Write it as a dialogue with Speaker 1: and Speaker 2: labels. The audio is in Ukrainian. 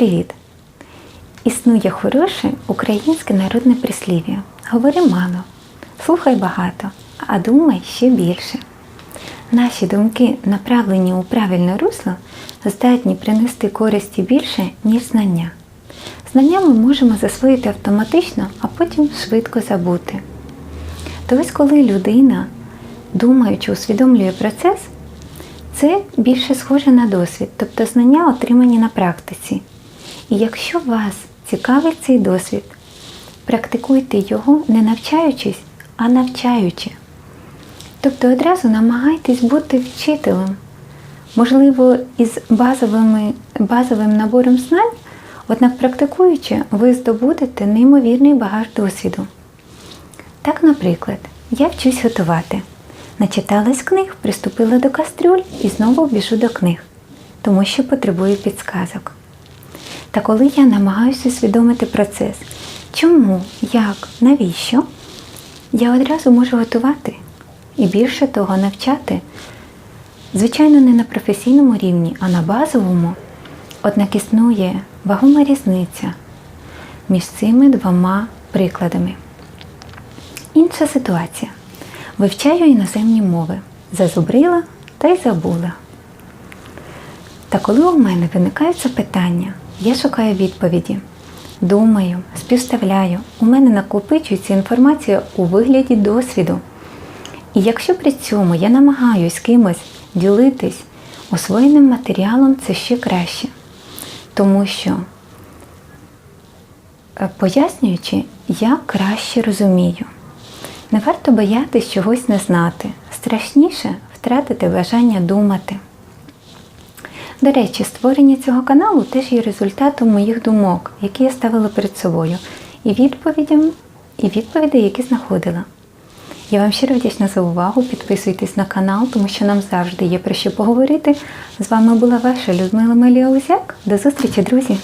Speaker 1: привіт! Існує хороше українське народне прислів'я. Говори мало, слухай багато, а думай ще більше. Наші думки, направлені у правильне русло, здатні принести користі більше, ніж знання. Знання ми можемо засвоїти автоматично, а потім швидко забути. То ось коли людина, думаючи, усвідомлює процес, це більше схоже на досвід, тобто знання отримані на практиці. І якщо вас цікавить цей досвід, практикуйте його не навчаючись, а навчаючи. Тобто одразу намагайтесь бути вчителем. Можливо, із базовими, базовим набором знань, однак практикуючи, ви здобудете неймовірний багаж досвіду. Так, наприклад, я вчусь готувати. Начиталась книг, приступила до кастрюль і знову біжу до книг, тому що потребую підсказок. Та коли я намагаюся усвідомити процес, чому, як, навіщо, я одразу можу готувати і більше того навчати. Звичайно, не на професійному рівні, а на базовому, однак існує вагома різниця між цими двома прикладами. Інша ситуація. Вивчаю іноземні мови. Зазубрила та й забула. Та коли у мене виникають запитання, я шукаю відповіді. Думаю, співставляю, у мене накопичується інформація у вигляді досвіду. І якщо при цьому я намагаюсь кимось ділитись освоєним матеріалом, це ще краще. Тому що, е, пояснюючи, я краще розумію. Не варто боятись чогось не знати. Страшніше втратити бажання думати. До речі, створення цього каналу теж є результатом моїх думок, які я ставила перед собою, і відповідям, і відповідей, які знаходила. Я вам щиро вдячна за увагу. Підписуйтесь на канал, тому що нам завжди є про що поговорити. З вами була ваша Людмила Меліаузяк. До зустрічі, друзі!